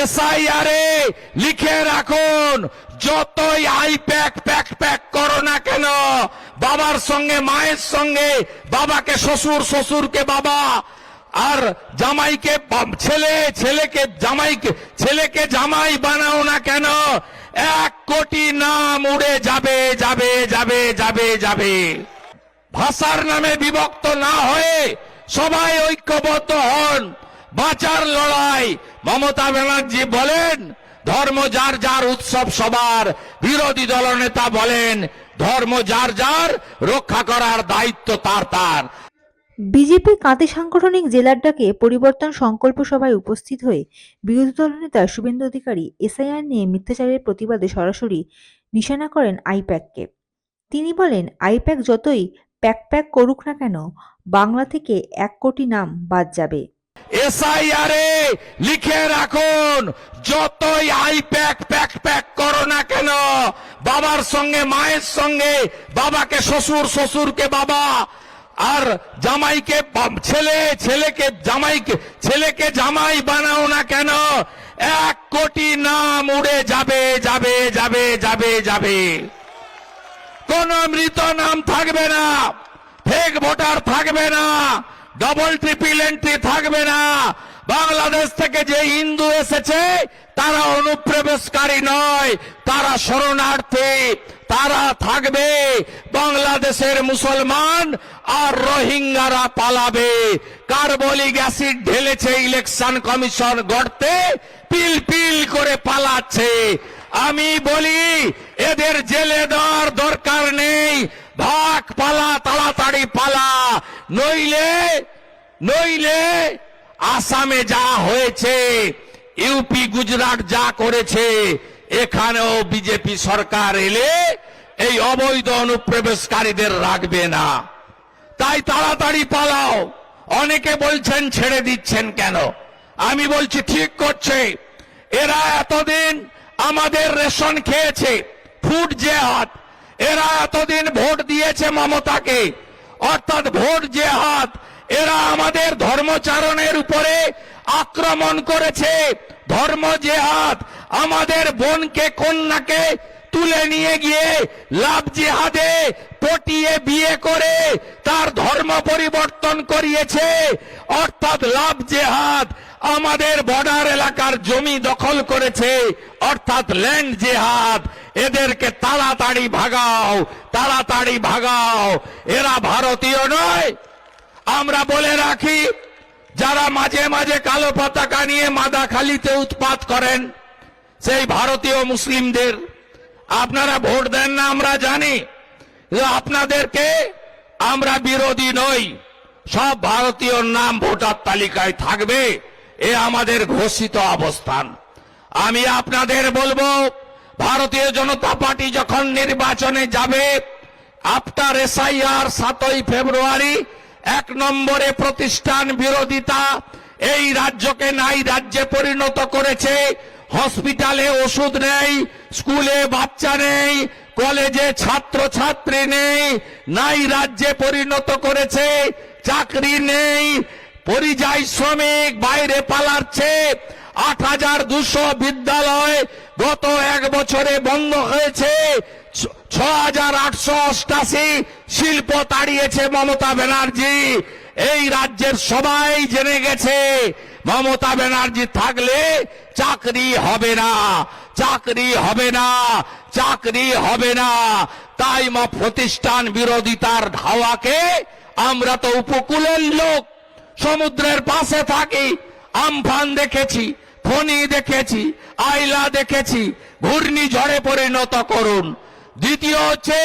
এসআইআরে লিখে রাখুন, যতই আই প্যাক প্যাক প্যাক করো না কেন, বাবার সঙ্গে, মায়ের সঙ্গে, বাবাকে শ্বশুর, শ্বশুরকে বাবা, আর জামাইকে ছেলে, ছেলেকে জামাইকে, ছেলেকে জামাই বানাও না কেন, এক কোটি নাম উড়ে যাবে যাবে যাবে যাবে যাবে। ভাষার নামে বিভক্ত না হয়ে সবাই ঐক্যবদ্ধ হন। বাঁচার লড়াই। মমতা ব্যানার্জি বলেন, ধর্ম যার যার উৎসব সবার। বিরোধী দলনেতা বলেন, ধর্ম যার যার রক্ষা করার দায়িত্ব তার তার। বিজেপি কাঁথি সাংগঠনিক জেলার ডাকে পরিবর্তন সংকল্প সভায় উপস্থিত হয়ে বিরোধী দলনেতা শুভেন্দু অধিকারী এসআইআর নিয়ে মিথ্যাচারের প্রতিবাদে সরাসরি নিশানা করেন আইপ্যাককে। তিনি বলেন, আইপ্যাক যতই প্যাক প্যাক করুক না কেন, বাংলা থেকে এক কোটি নাম বাদ যাবে। এসআইআরে লিখে রাখুন, যতই আই প্যাক প্যাক প্যাক করো না কেন, বাবার সঙ্গে, মায়ের সঙ্গে, বাবাকে, শ্বশুর, শ্বশুরকে, বাবা, আর জামাইকে ছেলে, ছেলেকে, জামাইকে, ছেলেকে জামাই বানাও না কেন, এক কোটি নাম উড়ে যাবে যাবে যাবে যাবে যাবে। কোন মৃত নাম থাকবে না ফেক ভোটার থাকবে না ডবল ট্রিপল এন্ট্রি থাকবে না। বাংলাদেশ থেকে যে হিন্দু এসেছে, তারা অনুপ্রবেশকারী নয়, তারা শরণার্থী, তারা থাকবে বাংলাদেশের মুসলমান আর রোহিঙ্গারা পালাবে। কার্বলিক অ্যাসিড ঢেলেছে ইলেকশন কমিশন গড়তে, পিল পিল করে পালাচ্ছে। আমি বলি, এদের জেলে দেওয়ার দরকার নেই। ভাগ পালা, তাড়াতাড়ি পালা। নইলে নইলে আসামে যা হয়েছে, ইউপি গুজরাট যা করেছে, এখানেও বিজেপি সরকার এলে এই অবৈধ অনুপ্রবেশকারীদের রাখবে না। তাই তাড়াতাড়ি পালাও। অনেকে বলছেন, ছেড়ে দিচ্ছেন কেন? আমি বলছি, ঠিক করছে। এরা এতদিন আমাদের রেশন খেয়েছে, ফুড জেহাদ। এরা এতদিন ভোট দিয়েছে মমতাকে। অর্থাৎ ভোট জেহাদ, এরা আমাদের ধর্মচারণের উপরে আক্রমণ করেছে। ধর্ম জেহাদ, আমাদের বোনকে, কন্যাকে তুলে নিয়ে গিয়ে লাভ জিহাদে পটিয়ে বিয়ে করে তার ধর্ম পরিবর্তন করিয়েছে। অর্থাৎ লাভ জেহাদ আমাদের বর্ডার এলাকার জমি দখল করেছে। অর্থাৎ ল্যান্ড জেহাদ এদেরকে তাড়াতাড়ি ভাগাও তাড়াতাড়ি ভাগাও। এরা ভারতীয় নয়। আমরা বলে রাখি, যারা মাঝে মাঝে কালো পতাকা নিয়ে মাদাখালিতে উৎপাত করেন, সেই ভারতীয় মুসলিমদের। আপনারা ভোট দেন না, আমরা জানি। আপনাদেরকে আমরা বিরোধী নই। সব ভারতীয় নাম ভোটার তালিকায় থাকবে। এ আমাদের ঘোষিত অবস্থান। আমি আপনাদের বলব ভারতীয় জনতা পার্টি যখন নির্বাচনে যাবে, আফটার এসআইআর সাতই ফেব্রুয়ারি, এক নম্বরে প্রতিষ্ঠান বিরোধিতা, এই রাজ্যকে নাই রাজ্যে পরিণত করেছে। হসপিটালে ওষুধ নেই, স্কুলে বাচ্চা নেই, কলেজে ছাত্র ছাত্রী নেই, নাই রাজ্যে পরিণত করেছে, চাকরি নেই, পরিযায়ী শ্রমিক বাইরে পালাচ্ছে। আট হাজার দুশো বিদ্যালয় গত এক বছরে বন্ধ হয়েছে। ছ হাজার আটশো অষ্টাশি শিল্প তাড়িয়েছে মমতা ব্যানার্জি। এই রাজ্যের সবাই জেনে গেছে, মমতা ব্যানার্জি থাকলে চাকরি হবে না, চাকরি হবে না, চাকরি হবে না। তাই মা প্রতিষ্ঠান বিরোধিতার ধাওয়াকে আমরা তো উপকূলের লোক, সমুদ্রের পাশে থাকি, আমফান দেখেছি। ফণি দেখেছি, আইলা দেখেছি ঘূর্ণিঝড়ে পরিণত করুন। দ্বিতীয় হচ্ছে,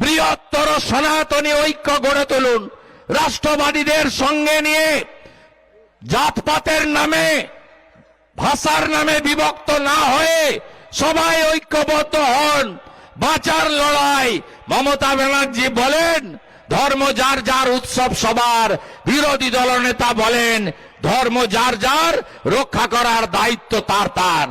বৃহত্তর সনাতনী ঐক্য গড়ে তুলুন। রাষ্ট্রবাদীদের সঙ্গে নিয়ে জাতপাতের নামে, ভাষার নামে বিভক্ত না হয়ে সবাই ঐক্যবদ্ধ হন। বাঁচার লড়াই। মমতা ব্যানার্জি বলেন, ধর্ম যার যার উৎসব সবার। বিরোধী দলনেতা বলেন ধর্ম যার যার রক্ষা করার দায়িত্ব তার তার।